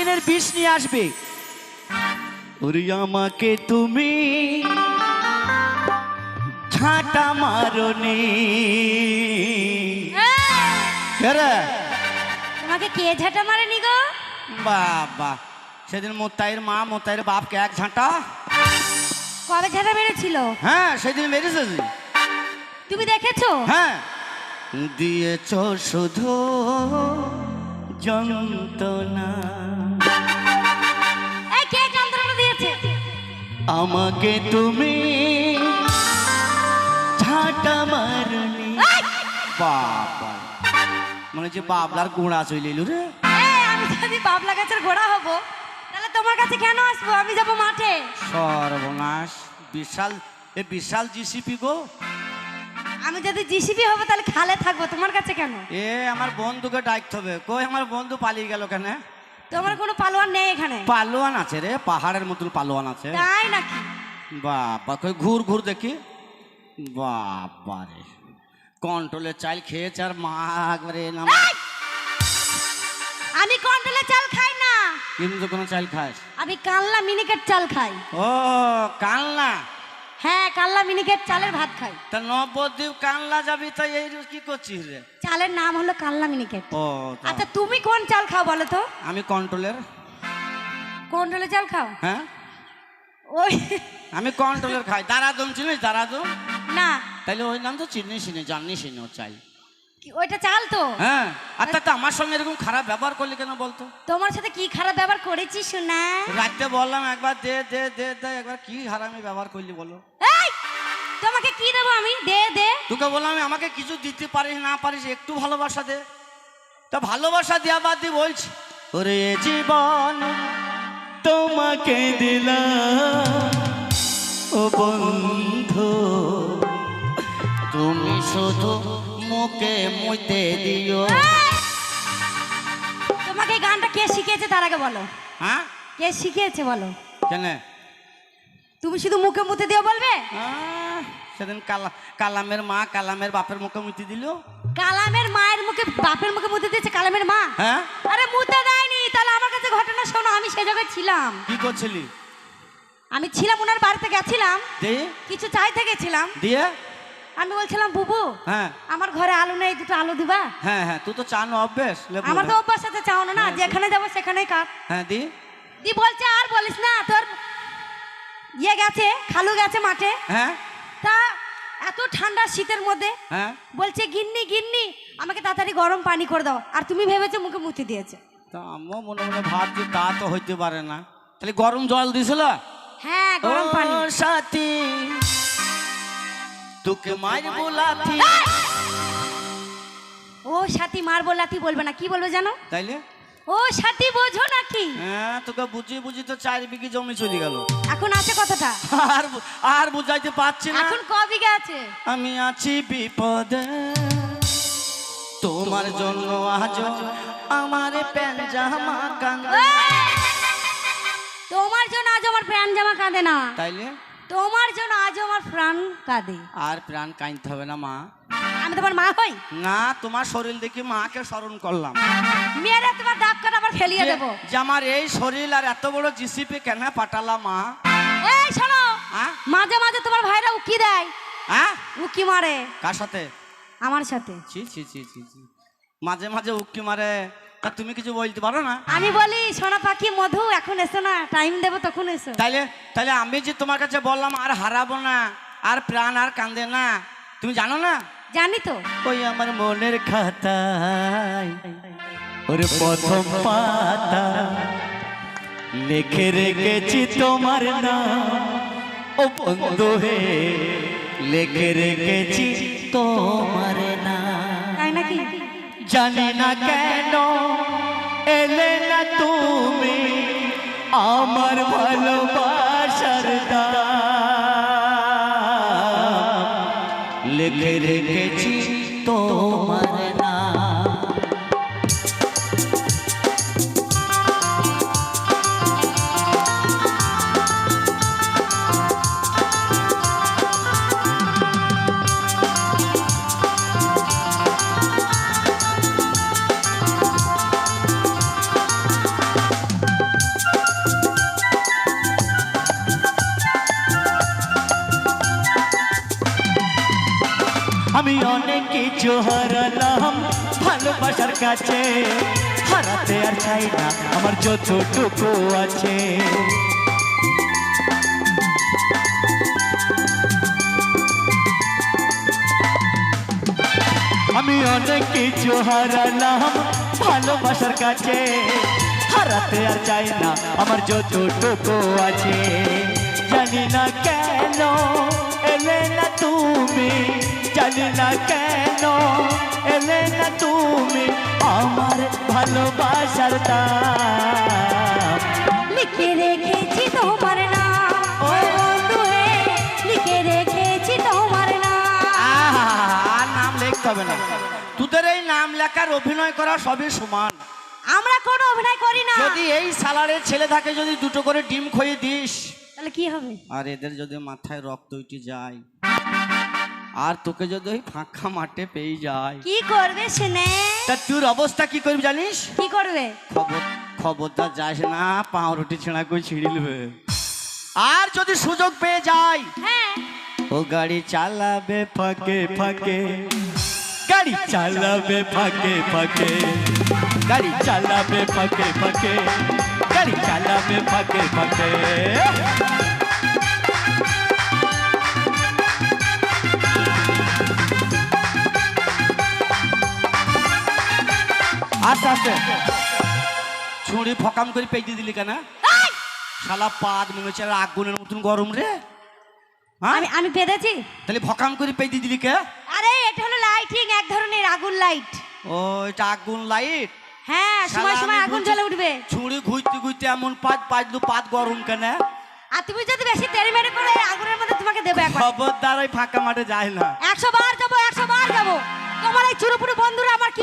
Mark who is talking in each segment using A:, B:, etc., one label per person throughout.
A: নাগিনের বিষ নিয়ে আসবে। ওরে আমাকে তুমি ঝাঁটা মারনি।
B: তোমাকে কে ঝাঁটা মারেনি গো?
A: বাবা সেদিন মোতাইয়ের মা মোতাইয়ের বাপকে এক ঝাঁটা?
B: কবে ঝাঁটা মেরেছিল?
A: হ্যাঁ সেদিন মেরেছে
B: তুমি দেখেছ?
A: হ্যাঁ। দিয়েছ শুধু যন্ত্রণা। আমাকে তুমি ঝাঁটা মারনি! বাবা। মনে হচ্ছে বাবলার গুঁড়া চলে এলো রে।
B: আমি যদি বাবলা গাছের ঘোড়া হব তাহলে তোমার কাছে কেন আসব? আমি যাব মাঠে।
A: সর্বনাশ। বিশাল এ বিশাল জিসিপি গো।
B: আমি যদি জিসিবি হব তাহলে খালে থাকব। তোমার কাছে কেন?
A: এ আমার বন্ধুকে ডাকতে হবে। কই আমার বন্ধু পালিয়ে গেল কেন?
B: তোমার কোনো পালোয়ান নেই এখানে।
A: পালোয়ান আছে রে পাহাড়ের মতন পালোয়ান আছে।
B: তাই নাকি?
A: বাবা কই ঘুর ঘুর দেখি। বাবা রে কন্ট্রোলের চাল খেয়েছে আর মা একবারে নাম
B: আমি কন্ট্রোলে চাল খাই না।
A: কিন্তু কোনো চাল খাস?
B: আমি কাল্লা মিনিকেট চাল খাই।
A: ও কানলা
B: হ্যাঁ কাল্লা মিনিকেট চালের ভাত খাই।
A: তা নবদ্বীপ কানলা যাবি তাই এই কি করছিস রে?
B: চালের নাম হলো কাল্লা মিনিকেট।
A: ও তা-
B: আচ্ছা তুমি কোন চাল খাও বলো তো?
A: আমি কন্ট্রোলের।
B: কন্ট্রোলের চাল খাও?
A: হ্যাঁ?
B: ওই
A: আমি কন্ট্রোলের খাই। দারাদুন চিনিস? দারাদুন?
B: না।
A: তাহলে ওই নাম তো চিনিস চিনি জানিস ও চাই
B: ওইটা চাল তো?
A: হ্যাঁ আচ্ছা তা আমার সঙ্গে এরকম খারাপ ব্যবহার করলি কেন বলতো?
B: তোমার সাথে কি খারাপ ব্যবহার করেছি শোনা
A: রাতে বললাম একবার দে দে দে দে একবার কি হারামি ব্যবহার করলি বলো?
B: এই তোমাকে কি দেবো আমি? দে দে।
A: তোকে বললাম আমাকে কিছু দিতে পারিস না পারিস একটু ভালোবাসা দে। তা ভালোবাসা দেওয়া বাদ দিয়ে বলছি ওরে জীবন তোমাকে দিলাম। ও বন্ধু তুমি শুধু মুখে মুইতে দিও।
B: তোমাকে গানটা কে শিখিয়েছে তার আগে বলো।
A: হ্যাঁ?
B: কে শিখিয়েছে বলো।
A: কেন?
B: তুমি শুধু মুখে মুখে দিয়ে বলবে?
A: সেদিন কালা কালামের মা কালামের বাপের মুখে মুতি দিল।
B: কালামের মায়ের মুখে বাপের মুখে মুতে দিয়েছে কালামের মা?
A: হ্যাঁ?
B: আরে মুতে দেয়নি তাহলে আমার কাছে ঘটনা শোনো আমি সে জায়গায় ছিলাম।
A: কি করছিলি?
B: আমি ছিলাম ওনার বাড়িতে গেছিলাম। কিছু চাইতে গেছিলাম।
A: দিয়ে?
B: আমি বলছিলাম বুবু
A: হ্যাঁ।
B: আমার ঘরে আলু নেই দুটো আলু দিবা?
A: হ্যাঁ হ্যাঁ তুই তো চানো অভ্যেস
B: আমার তো। অভ্যাস আছে চাও না যেখানে যাব সেখানেই কাট
A: হ্যাঁ দি।
B: দি বলছে আর বলিস না তোর ইয়ে গেছে খালু গেছে মাঠে।
A: হ্যাঁ।
B: তা এত ঠান্ডা শীতের মধ্যে
A: হ্যাঁ।
B: বলছে গিন্নি গিন্নি আমাকে তাড়াতাড়ি গরম পানি করে দাও। আর তুমি ভেবেছো মুখে মুতি দিয়েছে।
A: তা আমিও মনে মনে ভাবছি তা তো হইতে পারে না। তাহলে গরম জল দিছিল
B: হ্যাঁ গরম পানি।
A: সাথী। তোকে মারবো লাথি
B: ও সাথী মারবো লাথি বলবে না কি বলবে জানো?
A: তাইলে?
B: ও সাথী বোঝো নাকি?
A: হ্যাঁ তোকে বুঝিয়ে বুঝি তো চার বিঘি জমি চলে গেল।
B: এখন আছে কথাটা?
A: আর আর বুঝাইতে পারছি না।
B: এখন ক বিঘা আছে?
A: আমি আছি বিপদে। তোমার জন্য আজ আমার প্যান জামা কান্দে
B: তোমার জন্য আজ আমার প্রাণ জামা কাঁদে না।
A: তাইলে?
B: তোমার জন্য আজ আমার প্রাণ কাঁদে।
A: আর প্রাণ কাঁদতে হবে না মা।
B: আমি তোমার মা হই?
A: না তোমার শরীর দেখি মাকে স্মরণ করলাম।
B: মেয়েরা তোমার দাগ কাটা আবার ফেলিয়ে দেবো।
A: যে আমার এই শরীর আর এত বড় জিসিপি কেন পাঠালা মা?
B: এই শোনো মাঝে মাঝে তোমার ভাইরা উকি দেয়।
A: হ্যাঁ
B: উকি মারে।
A: কার সাথে?
B: আমার সাথে।
A: ছি ছি ছি ছি মাঝে মাঝে উক্কি মারে। তুমি কিছু বলতে পারো না?
B: আমি বলি সোনা পাখি মধু এখন এসো না টাইম দেবো তখন এসো।
A: তাইলে তাইলে আমি যে তোমার কাছে বললাম আর হারাবো না আর প্রাণ আর কান্দে না তুমি জানো না?
B: জানি তো।
A: ওই আমার মনের খাতায় ওরে প্রথম পাতা লিখে রেখেছি তোমার নাম। ও বন্ধু হে লিখে রেখেছি তোমার জানি না কেন এলে না তুমি আমার ভালোবাসার লিখে রেখেছি তোমার কিছু হারালাম ভালোবাসার কাছে। হারাতে আর চাই না, আমার যতটুকু আছে। আমি অনেক কিছু হারালাম ভালোবাসার কাছে। হারাতে আর চাই না, আমার যতটুকু আছে। জানি না কেন? এলে না তুমি আমার ভালোবাসার দাম।
B: লিখে রেখেছি তোমার নাম। ও বন্ধু হে লিখে রেখেছি তোমার নাম।
A: আহা, নাম লিখতে হবে না। তোদের এই নাম লেখার অভিনয় করা সবই সমান।
B: আমরা কোনো অভিনয় করি না।
A: যদি এই সালারের ছেলে থাকে যদি দুটো করে ডিম খইয়ে দিস।
B: তাহলে কি হবে?
A: আর এদের যদি মাথায় রক্ত উঠে যায় আর তোকে যদি ওই ফাঁকা মাঠে পেয়ে যায়
B: কি করবে শুনে?
A: তা তোর অবস্থা কি করবি জানিস?
B: কি করবে?
A: খবর খবরদার যাস না পাউরুটি ছেঁড়া করে ছিঁড়িলবে আর যদি সুযোগ পেয়ে যায়
B: হ্যাঁ।
A: ও গাড়ি চালাবে ফাঁকে ফাঁকে গাড়ি চালাবে ফাঁকে। ফাঁকে। গাড়ি চালাবে ফাঁকে ফাঁকে। গাড়ি চালাবে ফাঁকে ফাঁকে। আস্তে আস্তে ছুঁড়ি ফকাম করে পেয়ে দিলি কেন! শালা পাদ মনে হচ্ছে আগুনের মতন গরম রে। হ্যাঁ?
B: আমি আমি পেরেছি
A: তাহলে ফকাম করে পেয়ে দিলি কে?
B: আরে এটা হলো লাইটিং এক ধরনের আগুন লাইট
A: ও এটা আগুন লাইট
B: হ্যাঁ সময় সময় আগুন জ্বলে উঠবে।
A: ছুঁড়ি ঘুরতে ঘুরতে এমন পাঁচ পাঁচ দু পাত গরম কেন?
B: আর তুমি যদি বেশি তেড়ে মেরে করে আগুনের মধ্যে তোমাকে দেবো একবার।
A: খবরদার ওই ফাঁকা মাঠে যায় না।
B: একশো বার যাব একশো বার যাব। তোমার এই চুরুপুরু বন্ধুরা আমার কি!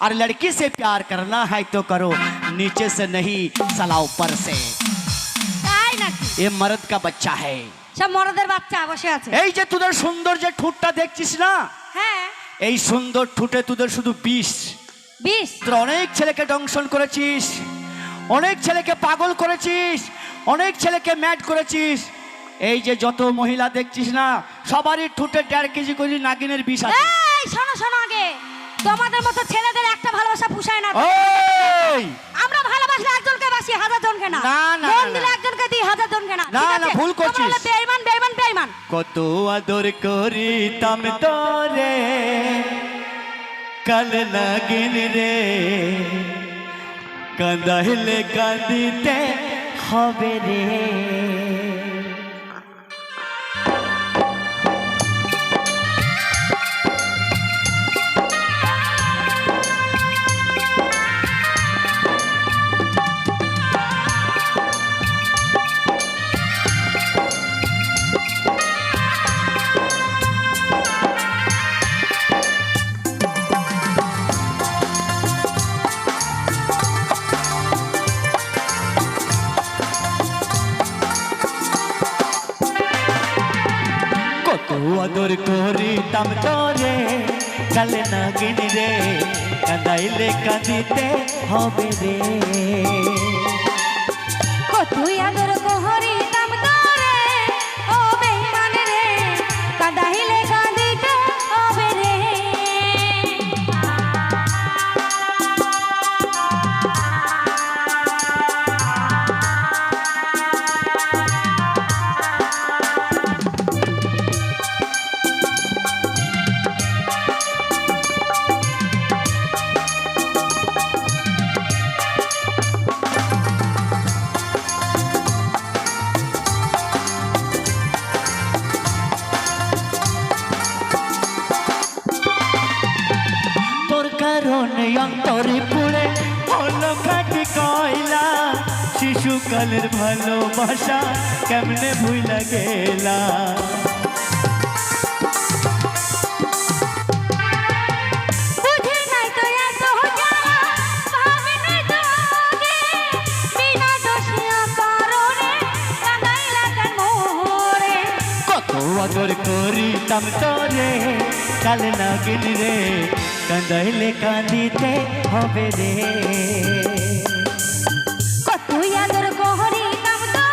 A: और लड़की से प्यार करना है तो करो नीचे से नहीं सला ऊपर से
B: তাই নাকি
A: ये मर्द का बच्चा है
B: সব মরদের বাচ্চা বসে আছে
A: এই যে তোদের সুন্দর যে ঠোঁটটা দেখছিস না
B: হ্যাঁ
A: এই সুন্দর ঠোঁটে তোদের শুধু বিষ
B: বিষ
A: তোরা অনেক ছেলেকে দংশন করেছিস অনেক ছেলেকে পাগল করেছিস অনেক ছেলেকে ম্যাড করেছিস এই যে যত মহিলা দেখছিস না সবারই ঠোঁটে দেড় কেজি করে নাগিনের বিষ আছে
B: এই শোনো শোনো আগে তোমাদের মতো ছেলেদের একটা ভালোবাসা পুষায় না আমরা ভালোবাসলে একজনকে বাসি হাজার জনকে না।
A: না, না,
B: মন দিলে একজনকে দিই হাজার জনকে না।
A: না, না, ভুল করছিস।
B: বেঈমান বেঈমান বেঈমান
A: কত আদর করিতাম তোরে কাল নাগিন রে। কাঁদাইলে কাঁদিতে হবে রে। কত আদর করিতাম তোরে কাল নাগিন রে কাঁদাইলে কাঁদিতে হবে মনে অন্তরে পুড়ে হলো কাটি কয়লা। শিশুকালের ভালোবাসা কেমনে ভুলা গেলা? আদর করিতাম তরে কাল না গেলি রে। কান্দাইলে কান্দিতে হবে রে
B: কতই আদর কহরি কাঁদিতে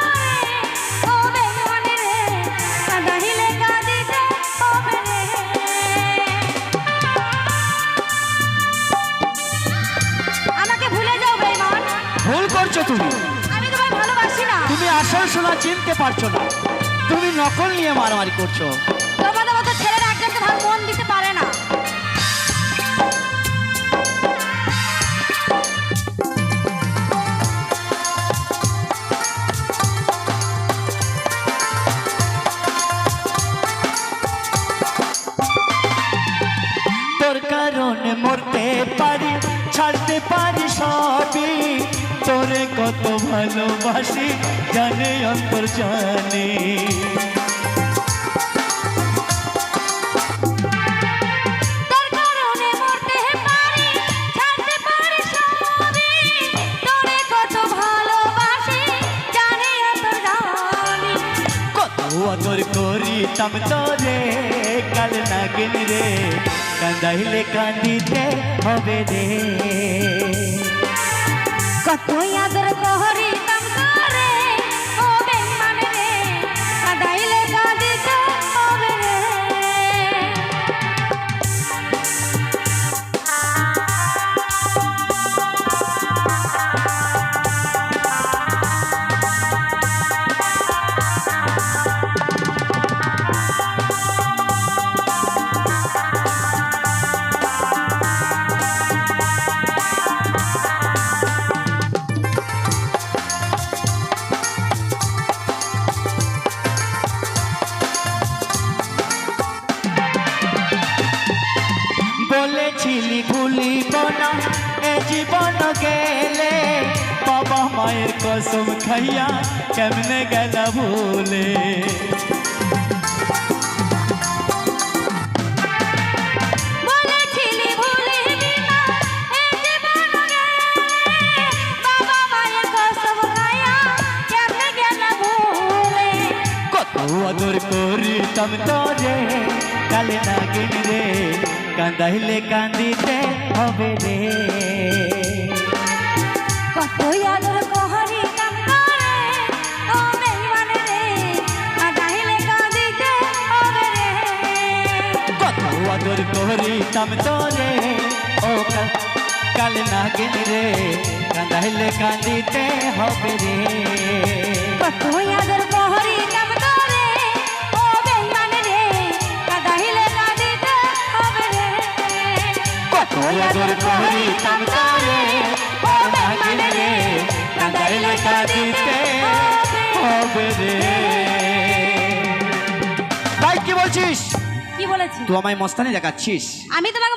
A: করছ তুমি।
B: আমি তোমায় ভালোবাসি না।
A: তুমি আসল সোনা চিনতে পারছ না। তুমি নকল নিয়ে মারামারি করছ।
B: তোমাদের মতো ছেলেরা একজনকে ভালো মন দিতে পারে না।
A: কারণে মরতে পারি ছাড়তে পারি সবই। তোরে কত ভালোবাসি জানে অন্তর জানে আদর করিতাম তোরে কাল নাগিন রে। কান্দাইলে কান্দিতে হবে রে
B: কতই আদর করে
A: বলেছিলি ভুলিব না এ জীবন গেলে বাবা মায়ের কসম খাইয়া কেমনে গেল ভুলে
B: বলেছিলি ভুলিবি না এই জীবন গেলে বাবা মায়ের কসম খায়া কেমনে গেল ভুলে
A: কত আদর করিতাম তোরে কালে নাগিন রে হবে রে।
B: কহরি কাঁদাইলে কাঁদিতে হবে রে।
A: কত আদর করিতাম তোরে ও কা- নাগিন রে কান্দাইলে কান্দিতে হবে রে। করিতাম তোরে ও নাগিন রে কান্দাইলে কাঁদিতে হবে রে। ভাই কি বলছিস?
B: কি বলেছি
A: তুই আমায় মস্তানি দেখাচ্ছিস।
B: আমি তোমাকে